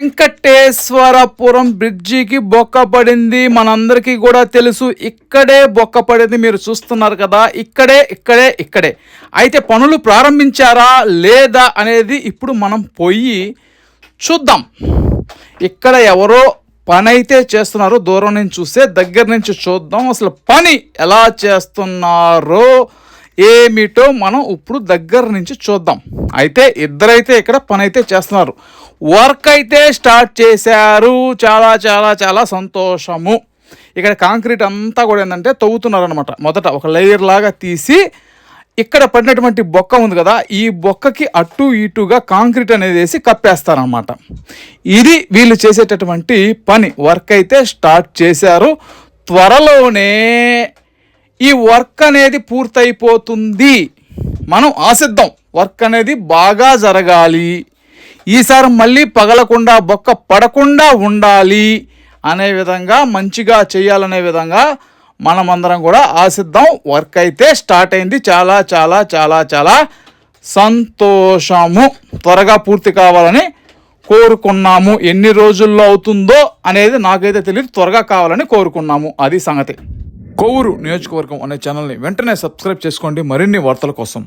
వెంకటేశ్వరపురం బ్రిడ్జికి బొక్క పడింది. మనందరికీ కూడా తెలుసు ఇక్కడే బొక్క పడింది మీరు చూస్తున్నారు కదా. ఇక్కడే ఇక్కడే ఇక్కడే. అయితే పనులు ప్రారంభించారా లేదా అనేది ఇప్పుడు మనం పోయి చూద్దాం. ఇక్కడ ఎవరో పని అయితే చేస్తున్నారు దూరం నుంచి చూస్తే దగ్గర నుంచి చూద్దాం. అసలు పని ఎలా చేస్తున్నారో ఏమిటో మనం ఇప్పుడు దగ్గర నుంచి చూద్దాం. అయితే ఇద్దరైతే ఇక్కడ పని అయితే చేస్తున్నారు. వర్క్ అయితే స్టార్ట్ చేశారు. చాలా చాలా చాలా సంతోషము. ఇక్కడ కాంక్రీట్ అంతా కూడా ఏంటంటే తవ్వుతున్నారు అనమాట మొదట ఒక లేయర్ లాగా తీసి ఇక్కడ పడినటువంటి బొక్క ఉంది కదా ఈ బొక్కకి అటు ఇటుగా కాంక్రీట్ అనేది వేసి కప్పేస్తారనమాట ఇది వీళ్ళు చేసేటటువంటి పని. వర్క్ అయితే స్టార్ట్ చేశారు. త్వరలోనే ఈ వర్క్ అనేది పూర్తయిపోతుంది. మనం ఆశిద్దాం. వర్క్ అనేది బాగా జరగాలి. ఈసారి మళ్ళీ పగలకుండా బొక్క పడకుండా ఉండాలి అనే విధంగా మంచిగా చేయాలనే విధంగా మనమందరం కూడా ఆశిద్దాం. వర్క్ అయితే స్టార్ట్ అయింది. చాలా చాలా చాలా చాలా సంతోషము. త్వరగా పూర్తి కావాలని కోరుకున్నాము. ఎన్ని రోజుల్లో అవుతుందో అనేది నాకైతే తెలియదు. త్వరగా కావాలని కోరుకున్నాము. అది సంగతి. కోవూరు నియోజకవర్గం అనే ఛానల్ని వెంటనే సబ్స్క్రైబ్ చేసుకోండి. మరిన్ని వార్తల కోసం.